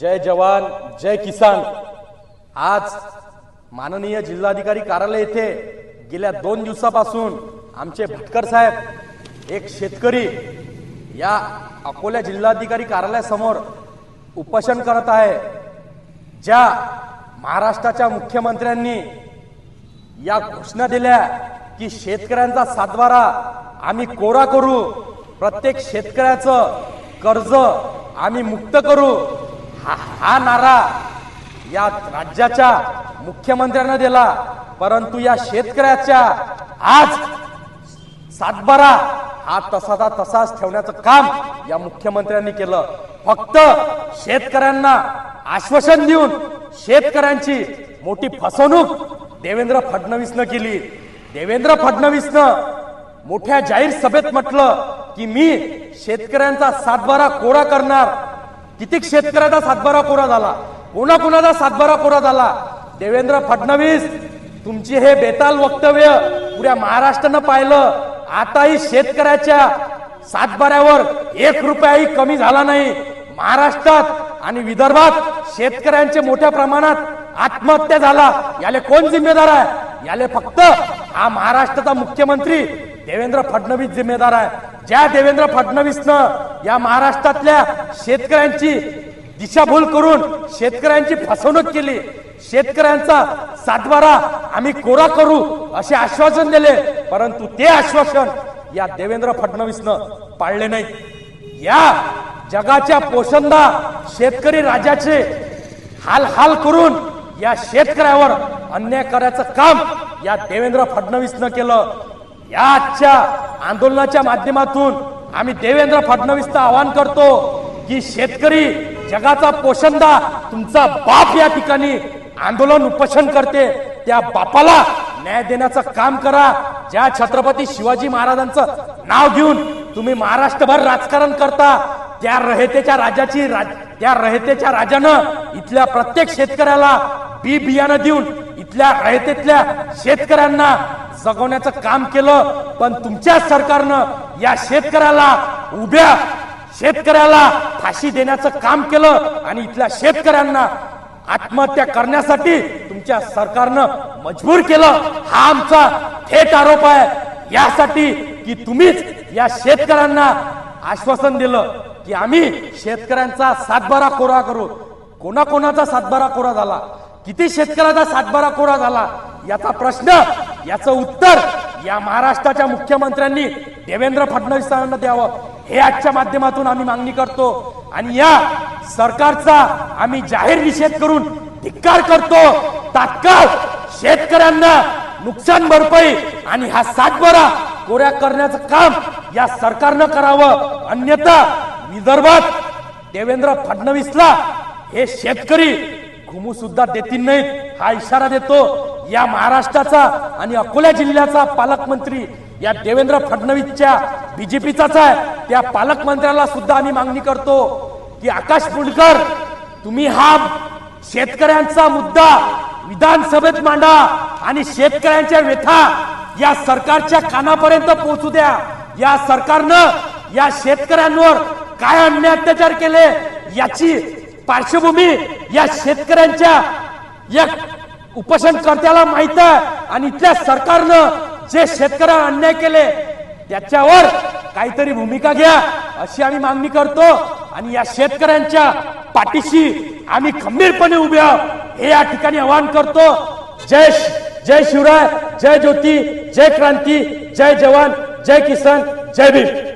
जय जवान जय किसान. आज माननीय जिल्हाधिकारी कार्यालय येथे गेल्या दोन दिवसापासून आमचे भटकर साहेब एक शेतकरी या अकोला जिल्हाधिकारी कार्यालयासमोर उपोषण करत आहे. ज्या महाराष्ट्राच्या मुख्यमंत्र्यांनी या घोषणा दिल्या की शेतकऱ्यांचा सातबारा आम्ही कोरा करू प्रत्येक शेतकऱ्याचं कर्ज आम्ही मुक्त करू हा नारा या राज्याच्या मुख्यमंत्र्यांना दिला परंतु या शेतकऱ्याच्या आज सातबारा हा तसाचा तसाच ठेवण्याचं काम या मुख्यमंत्र्यांनी केलं. फक्त शेतकऱ्यांना आश्वासन देऊन शेतकऱ्यांची मोठी फसवणूक देवेंद्र फडणवीसनं केली. देवेंद्र फडणवीसनं मोठ्या जाहीर सभेत म्हटलं की मी शेतकऱ्यांचा सातबारा कोरा करणार. कितीक शेतकऱ्याचा सातबारा कोरा झाला? कोणाकुणाचा सातबारा कोरा झाला? देवेंद्र फडणवीस तुमची हे बेताल वक्तव्य पुऱ्या महाराष्ट्रानं पाहिलं. आताही शेतकऱ्याच्या सातबाऱ्यावर एक रुपयाही कमी झाला नाही. महाराष्ट्रात आणि विदर्भात शेतकऱ्यांचे मोठ्या प्रमाणात आत्महत्या झाला. याले कोण जिम्मेदार आहे? याले फक्त हा महाराष्ट्राचा मुख्यमंत्री देवेंद्र फडणवीस जिम्मेदार आहे. ज्या देवेंद्र फडणवीसनं या महाराष्ट्रातल्या शेतकऱ्यांची दिशाभूल करून शेतकऱ्यांची फसवणूक केली शेतकऱ्यांचा सातबारा आम्ही कोरा करू असे आश्वासन दिले परंतु ते आश्वासन या देवेंद्र फडणवीसनं पाळले नाही. या जगाच्या पोषंदा शेतकरी राजाचे हाल हाल करून या शेतकऱ्यावर अन्याय करायचं काम या देवेंद्र फडणवीसनं केलं. या आजच्या आंदोलनाच्या माध्यमातून आम्ही देवेंद्र फडणवीसचं आवाहन करतो की शेतकरी जगाचा पोषंदा तुमचा बाप या ठिकाणी आंदोलन उपोषण करते. त्या बापाला न्याय देण्याचं काम करा. ज्या छत्रपती शिवाजी महाराजांचं नाव घेऊन तुम्ही महाराष्ट्रभर राजकारण करता त्या रहेतेच्या राजाची राज- त्या रहेतेच्या राजानं इथल्या प्रत्येक शेतकऱ्याला बी बियाणं देऊन इथल्या रहेतेतल्या शेतकऱ्यांना जगवण्याचं काम केलं पण तुमच्या सरकारनं या शेतकऱ्याला उभ्या शेतकऱ्याला फाशी देण्याचं काम केलं आणि इथल्या शेतकऱ्यांना आत्महत्या करण्यासाठी तुमच्या सरकारनं मजबूर केलं. हा आमचा थेट आरोप आहे. यासाठी की तुम्हीच या शेतकऱ्यांना आश्वासन दिलं की आम्ही शेतकऱ्यांचा सातबारा कोरा करू. कोणाकोणाचा सातबारा कोरा झाला? किती शेतकऱ्याचा सातबारा कोरा झाला? याचा प्रश्न याचं उत्तर या महाराष्ट्राच्या मुख्यमंत्र्यांनी देवेंद्र फडणवीस साहेबांना द्यावं. हे आजच्या माध्यमातून आम्ही मागणी करतो आणि या सरकारचा आम्ही जाहीर निषेध करून धिक्कार करतो. तात्काळ शेतकऱ्यांना नुकसान भरपाई आणि हा सातबारा कोऱ्या करण्याचं काम या सरकारनं करावं. अन्यथा विदर्भात देवेंद्र फडणवीसला हे शेतकरी घुमू सुद्धा देतील नाहीत हा इशारा देतो. या महाराष्ट्राचा आणि अकोला जिल्ह्याचा पालकमंत्री या देवेंद्र फडणवीसच्या बीजेपीचाच आहे. त्या पालकमंत्र्याला सुद्धा आम्ही मागणी करतो की आकाश पुणकर तुम्ही हा शेतकऱ्यांचा मुद्दा विधानसभेत मांडा आणि शेतकऱ्यांच्या व्यथा या सरकारच्या कानापर्यंत पोहोचू द्या. या सरकारनं या शेतकऱ्यांवर काय अन्य अत्याचार केले याची पार्श्वभूमी या शेतकऱ्यांच्या या उपोषणकर्त्याला माहीत आहे. आणि इथल्या सरकारनं जे शेतकऱ्यांना अन्याय केले त्याच्यावर काहीतरी भूमिका घ्या अशी आम्ही मागणी करतो. आणि या शेतकऱ्यांच्या पाठीशी आम्ही खंबीरपणे उभे आहोत. हे या ठिकाणी आवाहन करतो. जय जय शिवराय जय ज्योती जय क्रांती जय जवान जय किसान जय भीम.